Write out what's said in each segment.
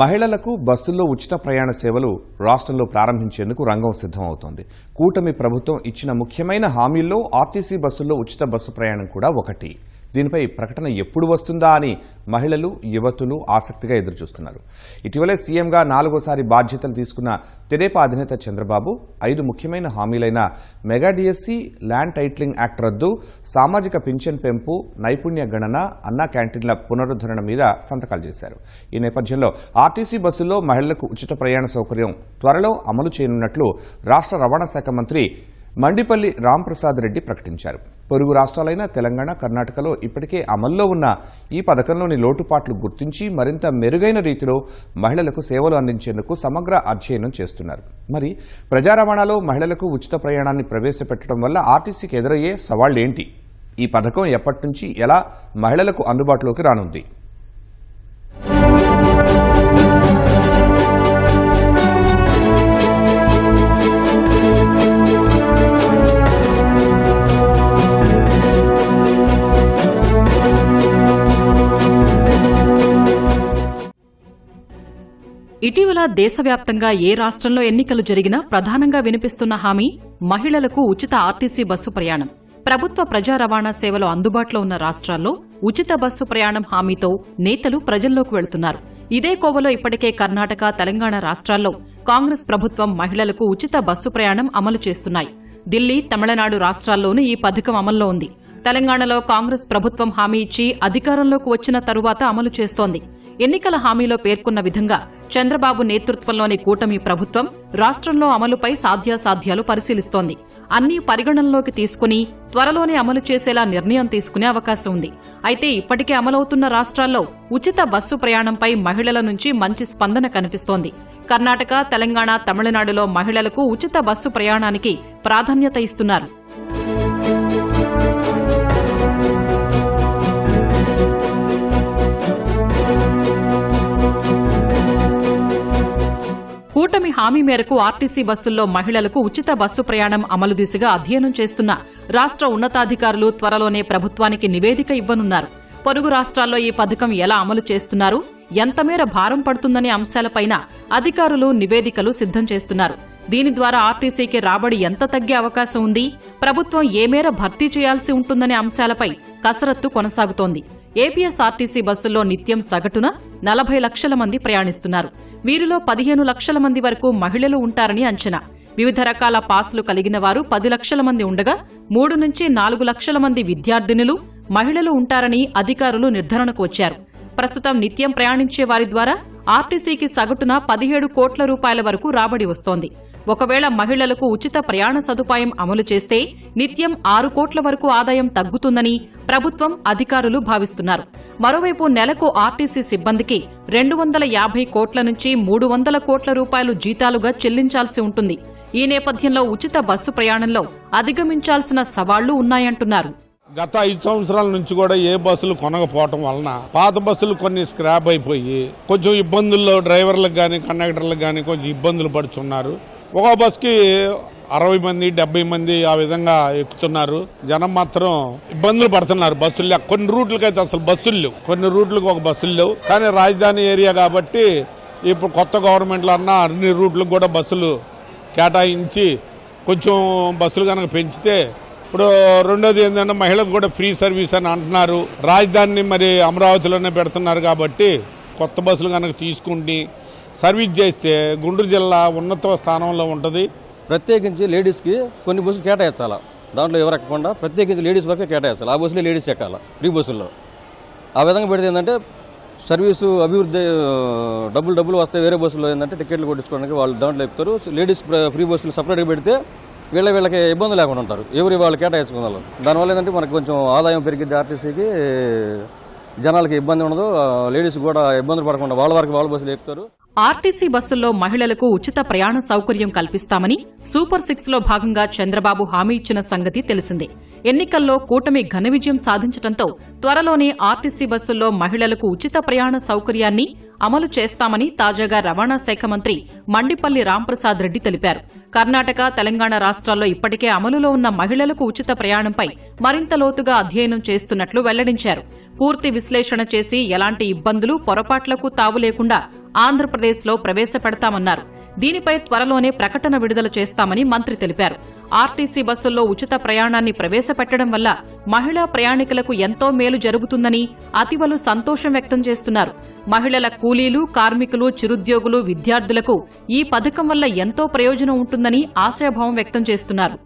మహిళలకు బస్సుల్లో ఉచిత ప్రయాణ సేవలు రాష్ట్రంలో ప్రారంభించేందుకు రంగం సిద్ధమవుతోంది. కూటమి ప్రభుత్వం ఇచ్చిన ముఖ్యమైన హామీల్లో ఆర్టీసీ బస్సుల్లో ఉచిత బస్సు ప్రయాణం కూడా ఒకటి. దీనిపై ప్రకటన ఎప్పుడు వస్తుందా అని మహిళలు యువతులు ఆసక్తిగా ఎదురుచూస్తున్నారు. ఇటీవలే సీఎంగా నాలుగోసారి బాధ్యతలు తీసుకున్న తెరేప అధినేత చంద్రబాబు ఐదు ముఖ్యమైన హామీలైన mega DSC land titling act రద్దు సామాజిక పింఛన్ పెంపు నైపుణ్య గణన అన్నా క్యాంటీన్ల పునరుద్ధరణ మీద సంతకాలు చేశారు. ఈ నేపథ్యంలో ఆర్టీసీ బస్సుల్లో మహిళలకు ఉచిత ప్రయాణ సౌకర్యం త్వరలో అమలు చేయనున్నట్లు రాష్ట్ర రవాణా శాఖ మంత్రి మండిపల్లి రాంప్రసాద్ రెడ్డి ప్రకటించారు. పొరుగు రాష్ట్రాలైన తెలంగాణ కర్ణాటకలో ఇప్పటికే అమల్లో ఉన్న ఈ పథకంలోని లోటుపాట్లు గుర్తించి మరింత మెరుగైన రీతిలో మహిళలకు సేవలు అందించేందుకు సమగ్ర అధ్యయనం చేస్తున్నారు. మరి ప్రజా రవాణాలో మహిళలకు ఉచిత ప్రయాణాన్ని ప్రవేశపెట్టడం వల్ల ఆర్టీసీకి ఎదురయ్యే సవాళ్ళేంటి ఈ పథకం ఎప్పటి నుంచి ఎలా మహిళలకు అందుబాటులోకి రానుంది? ఇటీవల దేశవ్యాప్తంగా ఏ రాష్ట్రంలో ఎన్నికలు జరిగినా ప్రధానంగా వినిపిస్తున్న హామీ మహిళలకు ఉచిత ఆర్టీసీ బస్సు ప్రయాణం. ప్రభుత్వ ప్రజా రవాణా సేవలు అందుబాటులో ఉన్న రాష్ట్రాల్లో ఉచిత బస్సు ప్రయాణం హామీతో నేతలు ప్రజల్లోకి వెళుతున్నారు. ఇదే కోవలో ఇప్పటికే కర్ణాటక తెలంగాణ రాష్ట్రాల్లో కాంగ్రెస్ ప్రభుత్వం మహిళలకు ఉచిత బస్సు ప్రయాణం అమలు చేస్తున్నాయి. ఢిల్లీ తమిళనాడు రాష్ట్రాల్లోనూ ఈ పథకం అమల్లో ఉంది. తెలంగాణలో కాంగ్రెస్ ప్రభుత్వం హామీ ఇచ్చి అధికారంలోకి వచ్చిన తరువాత అమలు చేస్తోంది. ఎన్నికల హామీలో పేర్కొన్న విధంగా చంద్రబాబు నేతృత్వంలోని కూటమి ప్రభుత్వం రాష్ట్రంలో అమలుపై సాధ్యాసాధ్యాలు పరిశీలిస్తోంది. అన్ని పరిగణనలోకి తీసుకుని త్వరలోనే అమలు చేసేలా నిర్ణయం తీసుకునే అవకాశం ఉంది. అయితే ఇప్పటికే అమలవుతున్న రాష్ట్రాల్లో ఉచిత బస్సు ప్రయాణంపై మహిళల నుంచి మంచి స్పందన కనిపిస్తోంది. కర్ణాటక తెలంగాణ తమిళనాడులో మహిళలకు ఉచిత బస్సు ప్రయాణానికి ప్రాధాన్యత ఇస్తున్నారు. హామీ మేరకు ఆర్టీసీ బస్సుల్లో మహిళలకు ఉచిత బస్సు ప్రయాణం అమలు దిశగా అధ్యయనం చేస్తున్న రాష్ట్ర ఉన్నతాధికారులు త్వరలోనే ప్రభుత్వానికి నివేదిక ఇవ్వనున్నారు. పొరుగు రాష్ట్రాల్లో ఈ పథకం ఎలా అమలు చేస్తున్నారు? ఎంతమేర భారం పడుతుందనే అంశాలపైన అధికారులు నివేదికలు సిద్ధం చేస్తున్నారు. దీని ద్వారా ఆర్టీసీకి రాబడి ఎంత తగ్గే అవకాశం ఉంది? ప్రభుత్వం ఏ మేర భర్తీ చేయాల్సి ఉంటుందనే అంశాలపై కసరత్తు కొనసాగుతోంది. ఏపీఎస్ఆర్టీసీ బస్సుల్లో నిత్యం సగటున నలభై లక్షల మంది ప్రయాణిస్తున్నారు. వీరిలో పదిహేను లక్షల మంది వరకు మహిళలు ఉంటారని అంచనా. వివిధ రకాల పాసులు కలిగిన వారు పది లక్షల మంది ఉండగా మూడు నుంచి నాలుగు లక్షల మంది విద్యార్థినులు మహిళలు ఉంటారని అధికారులు నిర్ధారణకు వచ్చారు. ప్రస్తుతం నిత్యం ప్రయాణించే వారి ద్వారా ఆర్టీసీకి సగటున పదిహేడు కోట్ల రూపాయల వరకు రాబడి వస్తోంది. ఒకవేళ మహిళలకు ఉచిత ప్రయాణ సదుపాయం అమలు చేస్తే నిత్యం ఆరు కోట్ల వరకు ఆదాయం తగ్గుతుందని ప్రభుత్వం అధికారులు భావిస్తున్నారు. మరోవైపు నెలకు ఆర్టీసీ సిబ్బందికి రెండు వందల యాభై కోట్ల నుంచి మూడు వందల కోట్ల రూపాయలు జీతాలుగా చెల్లించాల్సి ఉంటుంది. ఈ నేపథ్యంలో ఉచిత బస్సు ప్రయాణంలో అధిగమించాల్సిన సవాళ్ళు ఉన్నాయంటున్నారు. గత ఐదు సంవత్సరాల నుంచి కూడా ఏ బస్సులు కొనకపోవటం వలన పాత బస్సులు కొన్ని స్క్రాప్ అయిపోయి కొంచెం ఇబ్బందుల్లో డ్రైవర్లకు కానీ కండక్టర్లకు కానీ కొంచెం ఇబ్బందులు పడుతున్నారు ఒక బస్కి అరవై మంది డెబ్బై మంది ఆ విధంగా ఎక్కుతున్నారు. జనం మాత్రం ఇబ్బందులు పడుతున్నారు బస్సులు లేవు కొన్ని రూట్లకి అయితే అసలు బస్సులు లేవు. కొన్ని రూట్లకు ఒక బస్సులు లేవు. కానీ రాజధాని ఏరియా కాబట్టి ఇప్పుడు కొత్త గవర్నమెంట్లో అన్న అన్ని రూట్లకు కూడా బస్సులు కేటాయించి కొంచెం బస్సులు కనుక పెంచితే ఇప్పుడు రెండోది ఏంటంటే మహిళలకు కూడా ఫ్రీ సర్వీస్ అని అంటున్నారు. రాజధానిని మరి అమరావతిలోనే పెడుతున్నారు కాబట్టి కొత్త బస్సులు కనుక తీసుకుంటే సర్వీస్ చేస్తే గుంటూరు జిల్లా ఉన్నత స్థానంలో ఉంటుంది. ప్రత్యేకించి లేడీస్కి కొన్ని బస్సులు కేటాయించాలా? దాంట్లో ఎవరెక్కకుండా ప్రత్యేకించి లేడీస్ వరకే కేటాయించాలి? ఆ బస్సులో లేడీస్ ఎక్కాల? ఫ్రీ బస్సుల్లో. ఆ విధంగా పెడితే ఏంటంటే సర్వీసు అభివృద్ధి డబ్బులు డబ్బులు వస్తాయి. వేరే బస్సులో ఏంటంటే టికెట్లు కొట్టించుకోవడానికి వాళ్ళు దాంట్లో ఎక్కుతారు. లేడీస్ ఫ్రీ బస్సులు సపరేట్గా పెడితే వీళ్ళ వీళ్ళకి ఇబ్బంది లేకుండా ఉంటారు. ఎవరి వాళ్ళు కేటాయించుకున్నారు. దానివల్ల ఏంటంటే మనకు కొంచెం ఆదాయం పెరిగింది ఆర్టీసీకి జనాలకి ఇబ్బంది ఉండదు. లేడీస్ కూడా ఇబ్బందులు పడకుండా వాళ్ళ వరకు వాళ్ళ బస్సులు ఎక్కుతారు. ఆర్టీసీ బస్సుల్లో మహిళలకు ఉచిత ప్రయాణ సౌకర్యం కల్పిస్తామని సూపర్ సిక్స్లో భాగంగా చంద్రబాబు హామీ ఇచ్చిన సంగతి తెలిసిందే. ఎన్నికల్లో కూటమి ఘన విజయం సాధించడంతో త్వరలోనే ఆర్టీసీ బస్సుల్లో మహిళలకు ఉచిత ప్రయాణ సౌకర్యాన్ని అమలు చేస్తామని తాజాగా రవాణా శాఖ మంత్రి మండిపల్లి రాంప్రసాద్ రెడ్డి తెలిపారు. కర్ణాటక తెలంగాణ రాష్ట్రాల్లో ఇప్పటికే అమలులో ఉన్న మహిళలకు ఉచిత ప్రయాణంపై మరింత లోతుగా అధ్యయనం చేస్తున్నట్లు వెల్లడించారు. పూర్తి విశ్లేషణ చేసి ఎలాంటి ఇబ్బందులు పొరపాట్లకు తావు లేకుండా ఆంధ్రప్రదేశ్లో ప్రవేశపెడతామన్నారు. దీనిపై త్వరలోనే ప్రకటన విడుదల చేస్తామని మంత్రి తెలిపారు. ఆర్టీసీ బస్సుల్లో ఉచిత ప్రయాణాన్ని ప్రవేశపెట్టడం వల్ల మహిళా ప్రయాణికులకు ఎంతో మేలు జరుగుతుందని అతివలు సంతోషం వ్యక్తం చేస్తున్నారు. మహిళల కూలీలు కార్మికులు చిరుద్యోగులు విద్యార్థులకు ఈ పథకం వల్ల ఎంతో ప్రయోజనం ఉంటుందని ఆశాభావం వ్యక్తం చేస్తున్నారు.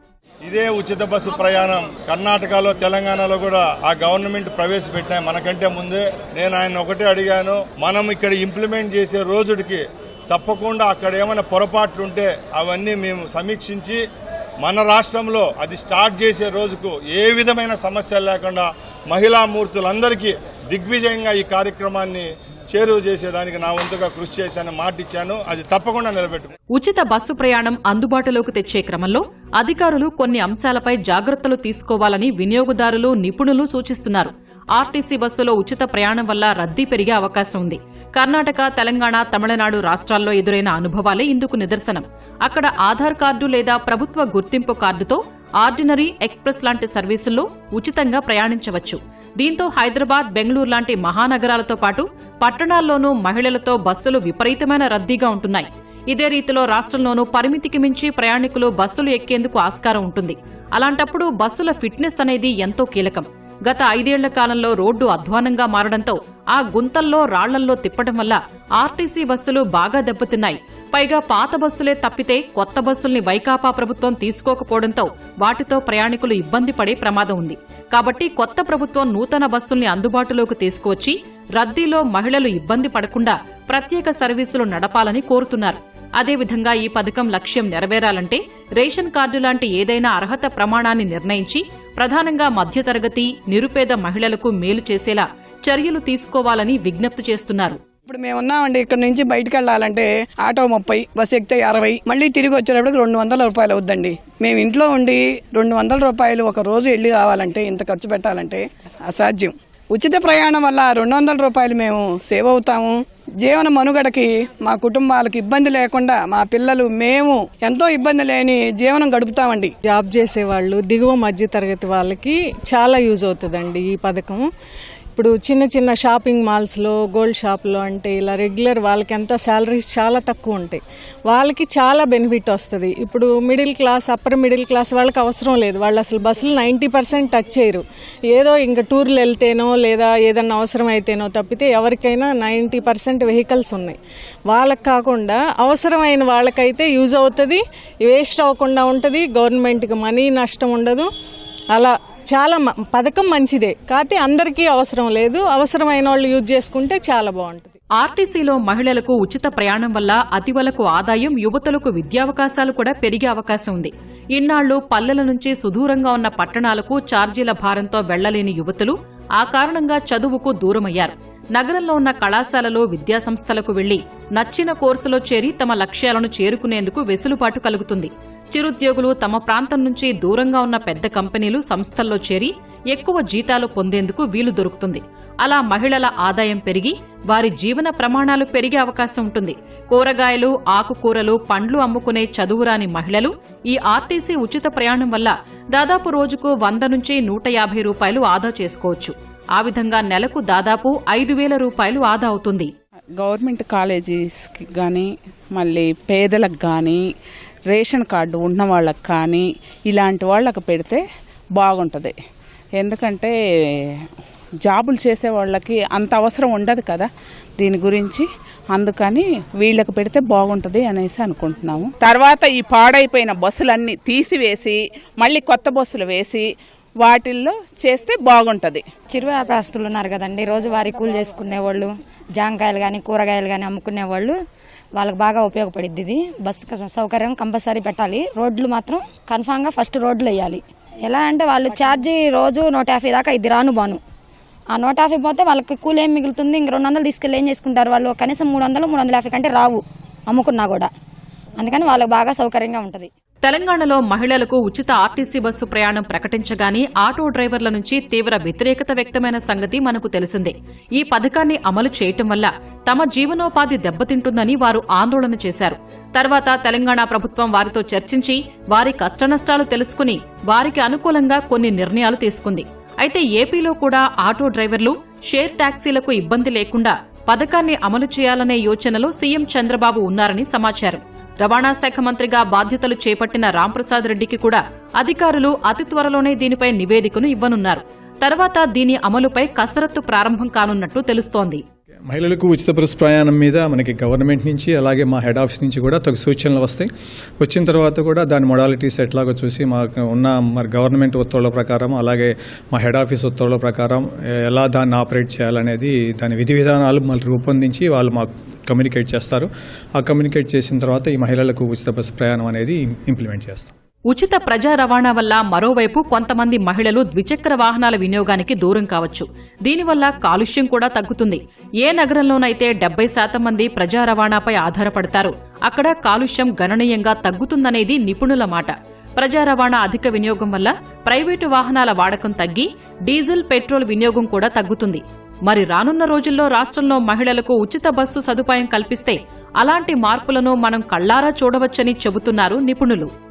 ఇదే ఉచిత బస్సు ప్రయాణం కర్ణాటకలో తెలంగాణలో కూడా ఆ గవర్నమెంట్ ప్రవేశపెట్టినాయి. మనకంటే ముందే నేను ఆయన ఒకటే అడిగాను. మనం ఇక్కడ ఇంప్లిమెంట్ చేసే రోజుడికి తప్పకుండా అక్కడ ఏమైనా పొరపాట్లు ఉంటే అవన్నీ మేము సమీక్షించి మన రాష్ట్రంలో అది స్టార్ట్ చేసే రోజుకు ఏ విధమైన సమస్యలు లేకుండా మహిళా మూర్తులందరికీ దిగ్విజయంగా ఈ కార్యక్రమాన్ని చేరువ చేసేదానికి నా వంతుగా కృషి చేశాను మాట ఇచ్చాను అది తప్పకుండా నిలబెట్టు ఉచిత బస్సు ప్రయాణం అందుబాటులోకి తెచ్చే క్రమంలో అధికారులు కొన్ని అంశాలపై జాగ్రత్తలు తీసుకోవాలని వినియోగదారులు నిపుణులు సూచిస్తున్నారు. ఆర్టీసీ బస్సులో ఉచిత ప్రయాణం వల్ల రద్దీ పెరిగే అవకాశం ఉంది. కర్ణాటక తెలంగాణ తమిళనాడు రాష్ట్రాల్లో ఎదురైన అనుభవాలే ఇందుకు నిదర్శనం. అక్కడ ఆధార్ కార్డు లేదా ప్రభుత్వ గుర్తింపు కార్డుతో ఆర్డినరీ ఎక్స్ప్రెస్ లాంటి సర్వీసుల్లో ఉచితంగా ప్రయాణించవచ్చు. దీంతో హైదరాబాద్ బెంగళూరు లాంటి మహానగరాలతో పాటు పట్టణాల్లోనూ మహిళలతో బస్సులు విపరీతమైన రద్దీగా ఉంటున్నాయి. ఇదే రీతిలో రాష్ట్రంలోనూ పరిమితికి మించి ప్రయాణికులు బస్సులు ఎక్కేందుకు ఆస్కారం ఉంటుంది. అలాంటప్పుడు బస్సుల ఫిట్నెస్ అనేది ఎంతో కీలకం. గత ఐదేళ్ళ కాలంలో రోడ్డు అధ్వానంగా మారడంతో ఆ గుంతల్లో రాళ్ళల్లో తిప్పడం వల్ల ఆర్టీసీ బస్సులు బాగా దెబ్బతిన్నాయి. పైగా పాత బస్సులే తప్పితే కొత్త బస్సుల్ని వైకాపా ప్రభుత్వం తీసుకోకపోవడంతో వాటితో ప్రయాణికులు ఇబ్బంది పడే ప్రమాదం ఉంది. కాబట్టి కొత్త ప్రభుత్వం నూతన బస్సుల్ని అందుబాటులోకి తీసుకువచ్చి రద్దీలో మహిళలు ఇబ్బంది పడకుండా ప్రత్యేక సర్వీసులు నడపాలని కోరుతున్నారు. అదేవిధంగా ఈ పథకం లక్ష్యం నెరవేరాలంటే రేషన్ కార్డు లాంటి ఏదైనా అర్హత ప్రమాణాన్ని నిర్ణయించి ప్రధానంగా మధ్యతరగతి నిరుపేద మహిళలకు మేలు చేసేలా చర్యలు తీసుకోవాలని విజ్ఞప్తి చేస్తున్నారు. ఇప్పుడు మేము ఉన్నామండి ఇక్కడ నుంచి బయటకు వెళ్ళాలంటే ఆటో ముప్పై బస్ ఎక్కితే అరవై మళ్ళీ తిరిగి వచ్చేటప్పటికి రెండు వందల రూపాయలు అవుద్దండి. మేము ఇంట్లో ఉండి రెండు వందల రూపాయలు ఒక రోజు వెళ్ళి రావాలంటే ఇంత ఖర్చు పెట్టాలంటే అసాధ్యం. ఉచిత ప్రయాణం వల్ల రెండు వందల రూపాయలు మేము సేవ్ అవుతాము. జీవన మనుగడకి మా కుటుంబాలకు ఇబ్బంది లేకుండా మా పిల్లలు మేము ఎంతో ఇబ్బంది లేని జీవనం గడుపుతామండి. జాబ్ చేసేవాళ్ళు దిగువ మధ్య తరగతి వాళ్ళకి చాలా యూజ్ అవుతుందండి ఈ పథకం. ఇప్పుడు చిన్న చిన్న షాపింగ్ మాల్స్లో గోల్డ్ షాప్లో అంటే ఇలా రెగ్యులర్ వాళ్ళకి ఎంత శాలరీస్ చాలా తక్కువ ఉంటాయి. వాళ్ళకి చాలా బెనిఫిట్ వస్తుంది. ఇప్పుడు middle class upper middle class వాళ్ళకి అవసరం లేదు. వాళ్ళు అసలు బస్సులు నైంటీ పర్సెంట్ టచ్ చేయరు. ఏదో ఇంకా టూర్లు వెళ్తేనో లేదా ఏదన్నా అవసరం అయితేనో తప్పితే ఎవరికైనా నైంటీ పర్సెంట్ వెహికల్స్ ఉన్నాయి. వాళ్ళకి కాకుండా అవసరమైన వాళ్ళకైతే యూజ్ అవుతుంది వేస్ట్ అవ్వకుండా ఉంటుంది. గవర్నమెంట్కి మనీ నష్టం ఉండదు. అలా చాలా మ- పథకం మంచిదే. కాకపోతే అందరికీ అవసరం లేదు. అవసరమైన వాళ్ళు యూజ్ చేసుకుంటే చాలా బాగుంటుంది. ఆర్టీసీలో మహిళలకు ఉచిత ప్రయాణం వల్ల అతివలకు ఆదాయం యువతులకు విద్యావకాశాలు కూడా పెరిగే అవకాశం ఉంది. ఇన్నాళ్ళు పల్లెల నుంచి సుదూరంగా ఉన్న పట్టణాలకు ఛార్జీల భారంతో వెళ్ళలేని యువతులు ఆ కారణంగా చదువుకు దూరమయ్యారు. నగరంలో ఉన్న కళాశాలలో విద్యాసంస్థలకు వెళ్ళి నచ్చిన కోర్సులో చేరి తమ లక్ష్యాలను చేరుకునేందుకు వెసులుబాటు కలుగుతుంది. చిరుద్యోగులు తమ ప్రాంతం నుంచి దూరంగా ఉన్న పెద్ద కంపెనీలు సంస్థల్లో చేరి ఎక్కువ జీతాలు పొందేందుకు వీలు దొరుకుతుంది. అలా మహిళల ఆదాయం పెరిగి వారి జీవన ప్రమాణాలు పెరిగే అవకాశం ఉంటుంది. కూరగాయలు ఆకుకూరలు పండ్లు అమ్ముకునే చదువురాని మహిళలు ఈ ఆర్టీసీ ఉచిత ప్రయాణం వల్ల దాదాపు రోజుకు వంద నుంచి నూట యాభై రూపాయలు ఆదా చేసుకోవచ్చు. ఆ విధంగా నెలకు దాదాపు ఐదు వేల రూపాయలు ఆదా అవుతుంది. గవర్నమెంట్ కాలేజీస్కి కానీ మళ్ళీ పేదలకు కానీ రేషన్ కార్డు ఉన్న వాళ్ళకి కానీ ఇలాంటి వాళ్ళకి పెడితే బాగుంటుంది. ఎందుకంటే జాబులు చేసే వాళ్ళకి అంత అవసరం ఉండదు కదా దీని గురించి. అందుకని వీళ్ళకి పెడితే బాగుంటుంది అనేసి అనుకుంటున్నాము. తర్వాత ఈ పాడైపోయిన బస్సులన్నీ తీసివేసి మళ్ళీ కొత్త బస్సులు వేసి వాటిల్లో చేస్తే బాగుంటుంది. చిరు వ్యాపారస్తులు ఉన్నారు కదండి. రోజువారీ కూలి చేసుకునే వాళ్ళు జాంకాయలు కానీ కూరగాయలు కానీ అమ్ముకునే వాళ్ళు వాళ్ళకి బాగా ఉపయోగపడిద్ది ఇది. బస్సు సౌకర్యం కంపల్సరీ పెట్టాలి. రోడ్లు మాత్రం కన్ఫామ్గా ఫస్ట్ రోడ్లు వేయాలి. ఎలా అంటే వాళ్ళు ఛార్జీ రోజు నూట యాభై దాకా ఇది రాను బాను. ఆ నూట యాభై పోతే వాళ్ళకి కూలి ఏం మిగులుతుంది? ఇంక రెండు వందలు తీసుకెళ్ళి ఏం చేసుకుంటారు వాళ్ళు? కనీసం మూడు వందలు మూడు వందల యాభై కంటే రావు. అమ్ముకున్నా కూడా. అందుకని వాళ్ళకి బాగా సౌకర్యంగా ఉంటుంది. తెలంగాణలో మహిళలకు ఉచిత ఆర్టీసీ బస్సు ప్రయాణం ప్రకటించగానే ఆటో డ్రైవర్ల నుంచి తీవ్ర వ్యతిరేకత వ్యక్తమైన సంగతి మనకు తెలిసిందే. ఈ పథకాన్ని అమలు చేయటం వల్ల తమ జీవనోపాధి దెబ్బతింటుందని వారు ఆందోళన చేశారు. తర్వాత తెలంగాణ ప్రభుత్వం వారితో చర్చించి వారి కష్టనష్టాలు తెలుసుకుని వారికి అనుకూలంగా కొన్ని నిర్ణయాలు తీసుకుంది. అయితే ఏపీలో కూడా ఆటో డ్రైవర్లు షేర్ టాక్సీలకు ఇబ్బంది లేకుండా పథకాన్ని అమలు చేయాలనే యోచనలో సీఎం చంద్రబాబు ఉన్నారని సమాచారం. రవాణా శాఖ మంత్రిగా బాధ్యతలు చేపట్టిన రాంప్రసాద్ రెడ్డికి కూడా అధికారులు అతి త్వరలోనే దీనిపై నివేదికను ఇవ్వనున్నారు. తర్వాత దీని అమలుపై కసరత్తు ప్రారంభం కానున్నట్టు తెలుస్తోంది. మహిళలకు ఉచిత బస్సు ప్రయాణం మీద మనకి గవర్నమెంట్ నుంచి అలాగే మా హెడ్ ఆఫీస్ నుంచి కూడా తగు సూచనలు వస్తాయి. వచ్చిన తర్వాత కూడా దాని మొడాలిటీస్ ఎట్లాగో చూసి మాకు ఉన్న మరి గవర్నమెంట్ ఉత్తర్వుల ప్రకారం అలాగే మా హెడ్ ఆఫీస్ ఉత్తర్వుల ప్రకారం ఎలా దాన్ని ఆపరేట్ చేయాలనేది దాని విధి విధానాలు మళ్ళీ రూపొందించి వాళ్ళు మాకు కమ్యూనికేట్ చేస్తారు. ఆ కమ్యూనికేట్ చేసిన తర్వాత ఈ మహిళలకు ఉచిత బస్సు ప్రయాణం అనేది ఇంప్లిమెంట్ చేస్తాం. ఉచిత ప్రజా రవాణా వల్ల మరోవైపు కొంతమంది మహిళలు ద్విచక్ర వాహనాల వినియోగానికి దూరం కావచ్చు. దీనివల్ల కాలుష్యం కూడా తగ్గుతుంది. ఏ నగరంలోనైతే డెబ్బై శాతం మంది ప్రజా రవాణాపై ఆధారపడతారు అక్కడ కాలుష్యం గణనీయంగా తగ్గుతుందనేది నిపుణుల మాట. ప్రజా రవాణా అధిక వినియోగం వల్ల ప్రైవేటు వాహనాల వాడకం తగ్గి డీజిల్ పెట్రోల్ వినియోగం కూడా తగ్గుతుంది. మరి రానున్న రోజుల్లో రాష్ట్రంలో మహిళలకు ఉచిత బస్సు సదుపాయం కల్పిస్తే అలాంటి మార్పులను మనం కళ్ళారా చూడవచ్చని చెబుతున్నారు నిపుణులు.